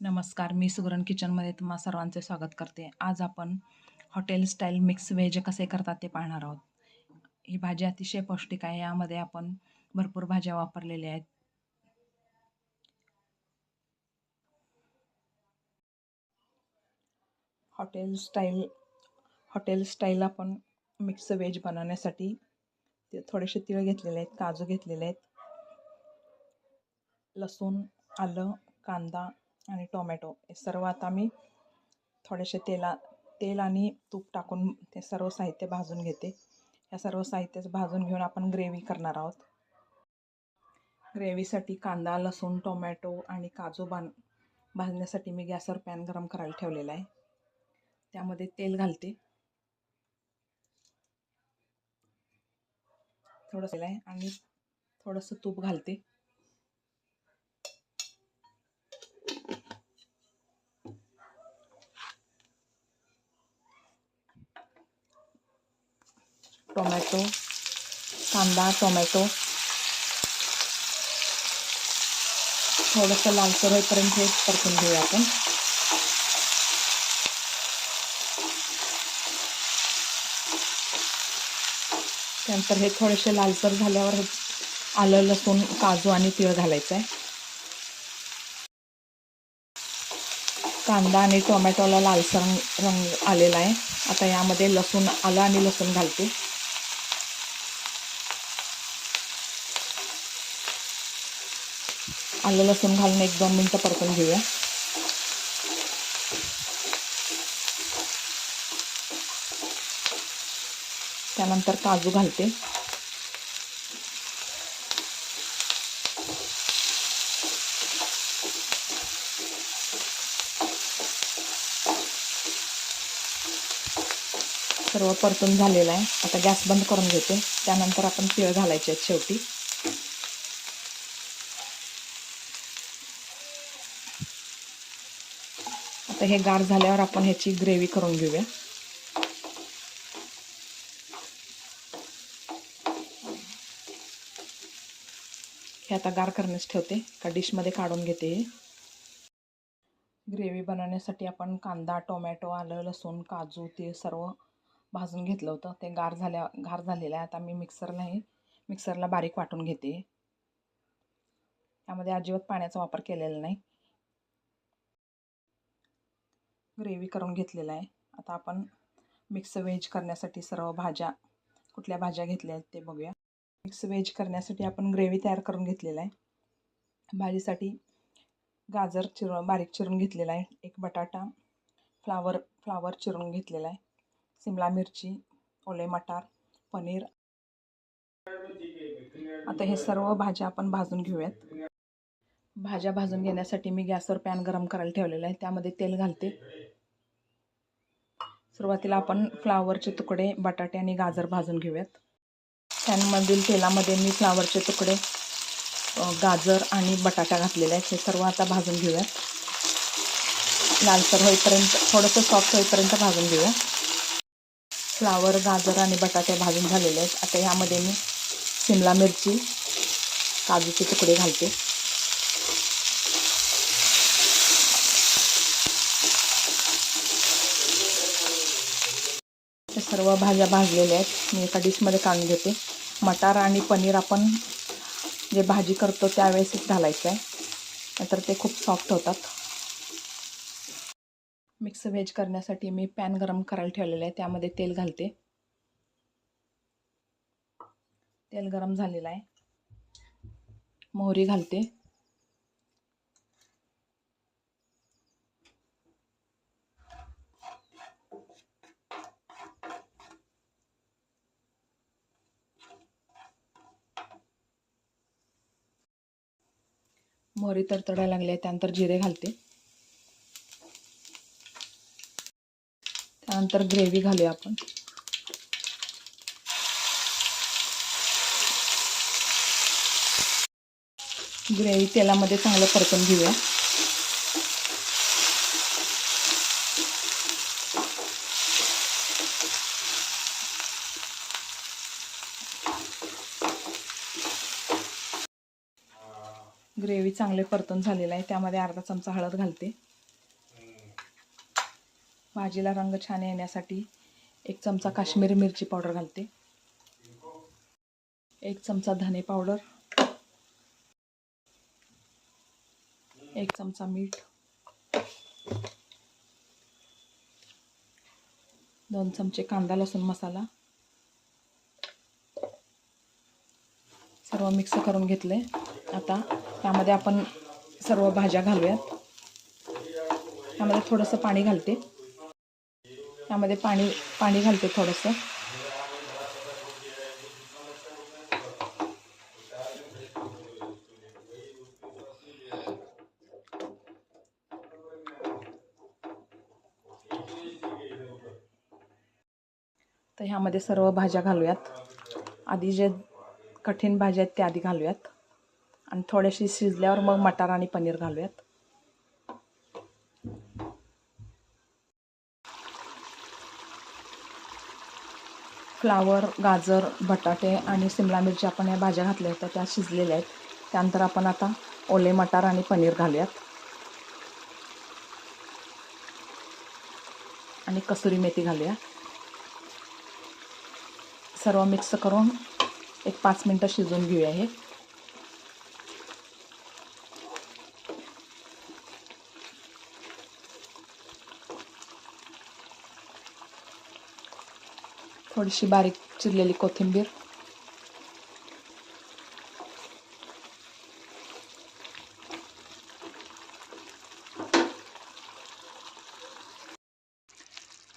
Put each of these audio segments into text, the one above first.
नमस्कार मी सुगरण किचनमध्ये तुम्हा सर्वांचे स्वागत करते. आज आपण हॉटेल स्टाईल मिक्स व्हेज कसे करतात ते पाहणार आहोत. ही भाजी अतिशय पौष्टिक आहे यामध्ये आपण भरपूर भाज्या वापरलेल्या आहेत. हॉटेल स्टाईल हॉटेल स्टाईल आपण मिक्स व्हेज बनवण्यासाठी ते थोडेसे तिळ घेतलेले आहेत काजू घेतलेले आहेत. लसूण आलं कांदा आणि टोमॅटो हे सर्व आता मी थोडेसे तेला तेल आणि तूप टाकून ते सर्व साहित्य भाजून घेते. या सर्व साहित्य भाजून घेऊन आपण ग्रेव्ही करणार आहोत. ग्रेव्हीसाठी कांदा लसूण टोमॅटो आणि काजू बां भाजण्यासाठी मी गॅसवर पॅन गरम करायला ठेवलेला आहे. त्यामध्ये तेल घालते. थोडंसं आहे आणि थोडंसं तूप घालते. टोमॅटो कांदा टोमॅटो. थोडंसं लालसर होईपर्यंत हे परतून घेऊया आपण. त्यानंतर हे थोडेसे लालसर झाल्यावर आलं लसूण काजू आणि तीळ घालायचं आहे. कांदा आणि टोमॅटोला लालसर रंग आलेला आहे. आता यामध्ये लसूण आलं आणि लसूण घालते. आलं लसूण घालून एक दोन मिनटं परतून घेऊया. त्यानंतर काजू घालते. सर्व परतून झालेलं आहे. आता गॅस बंद करून घेते. त्यानंतर आपण तिळ घालायचे आहेत शेवटी. आता हे गार झाल्यावर आपण ह्याची ग्रेव्ही करून घेऊया. हे आता गार करण्यास ठेवते. का डिशमध्ये काढून घेते हे. ग्रेव्ही बनवण्यासाठी आपण कांदा टोमॅटो आलं लसूण काजू ते सर्व भाजून घेतलं होतं. ते गार झाल्या गार झालेलं आहे. आता मी मिक्सरला हे मिक्सरला बारीक वाटून घेते. यामध्ये अजिबात पाण्याचा वापर केलेला नाही. ग्रेव्ही करून घेतलेला आहे. आता आपण मिक्स व्हेज करण्यासाठी सर्व भाज्या कुठल्या भाज्या घेतल्या आहेत ते बघूया. मिक्स व्हेज करण्यासाठी आपण ग्रेव्ही तयार करून घेतलेला आहे. भाजीसाठी गाजर चिरून बारीक चिरून घेतलेला आहे. एक बटाटा फ्लावर फ्लावर चिरून घेतलेला आहे. सिमला मिरची ओले मटार पनीर. आता हे सर्व भाज्या आपण भाजून घेऊयात. भाज्या भाजून घेण्यासाठी मी गॅसवर पॅन गरम करायला ठेवलेला आहे. त्यामध्ये तेल घालते. सुरुवातीला आपण फ्लावरचे तुकडे बटाटे आणि गाजर भाजून घेऊयात. पॅनमधील तेलामध्ये मी फ्लावरचे तुकडे गाजर आणि बटाटा घातलेले आहेत. हे सर्व आता भाजून घेऊयात. लालसर होईपर्यंत थोडंसं सॉफ्ट होईपर्यंत भाजून घेऊया. फ्लावर गाजर आणि बटाटे भाजून झालेले आहेत. आता ह्यामध्ये मी शिमला मिरची काजूचे तुकडे घालते. सर्व भाज्या भाजलेल्या आहेत. मी एका डिशमध्ये काढून घेते. मटार आणि पनीर आपण जे भाजी करतो त्यावेळेसच घालायचं आहे. नंतर ते खूप सॉफ्ट होतात. मिक्स व्हेज करण्यासाठी मी पॅन गरम करायला ठेवलेलं आहे. त्यामध्ये तेल घालते. तेल गरम झालेलं आहे. मोहरी घालते. मोहरी तडतडायला लागली आहे त्यानंतर जिरे घालते. त्यानंतर ग्रेव्ही घालूया आपण. ग्रेव्ही तेलामध्ये चांगलं परतून घेऊया. ग्रेव्ही चांगले परतून झालेलं आहे. त्यामध्ये अर्धा चमचा हळद घालते. भाजीला रंग छान येण्यासाठी एक चमचा काश्मीरी मिरची पावडर घालते. एक चमचा धने पावडर. एक चमचा मीठ. दोन चमचे कांदा लसूण मसाला. सर्व मिक्स करून घेतले आता त्यामध्ये आपण सर्व भाज्या घालूयात. त्यामध्ये थोडंसं पाणी घालते. त्यामध्ये पाणी पाणी घालते थोडंसं. तर ह्यामध्ये सर्व भाज्या घालूयात. आधी जे कठीण भाज्या आहेत त्या आधी घालूयात. आणि थोड्याशी शिजल्यावर मग मटार आणि पनीर घालूयात. फ्लावर गाजर बटाटे आणि सिमला मिरची आपण या भाज्या घातल्या होत्या त्या शिजलेल्या आहेत. त्यानंतर आपण आता ओले मटार आणि पनीर घालूयात. आणि कसुरी मेथी घालूया. सर्व मिक्स करून एक पाच मिनटं शिजून घेऊया हे. थोडीशी बारीक चिरलेली कोथिंबीर.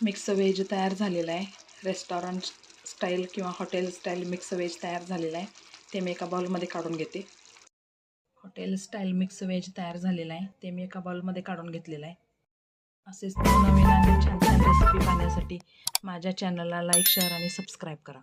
मिक्स व्हेज तयार झालेला आहे. रेस्टॉरंट स्टाईल किंवा हॉटेल स्टाईल मिक्स व्हेज तयार झालेला आहे. ते मी एका बाउलमध्ये काढून घेते. हॉटेल स्टाईल मिक्स व्हेज तयार झालेला आहे. ते मी एका बाउलमध्ये काढून घेतलेलं आहे. असेच नवीन आणि छान छान रेसिपी पाहण्यासाठी माझ्या चॅनलला लाईक शेअर आणि सबस्क्राईब करा.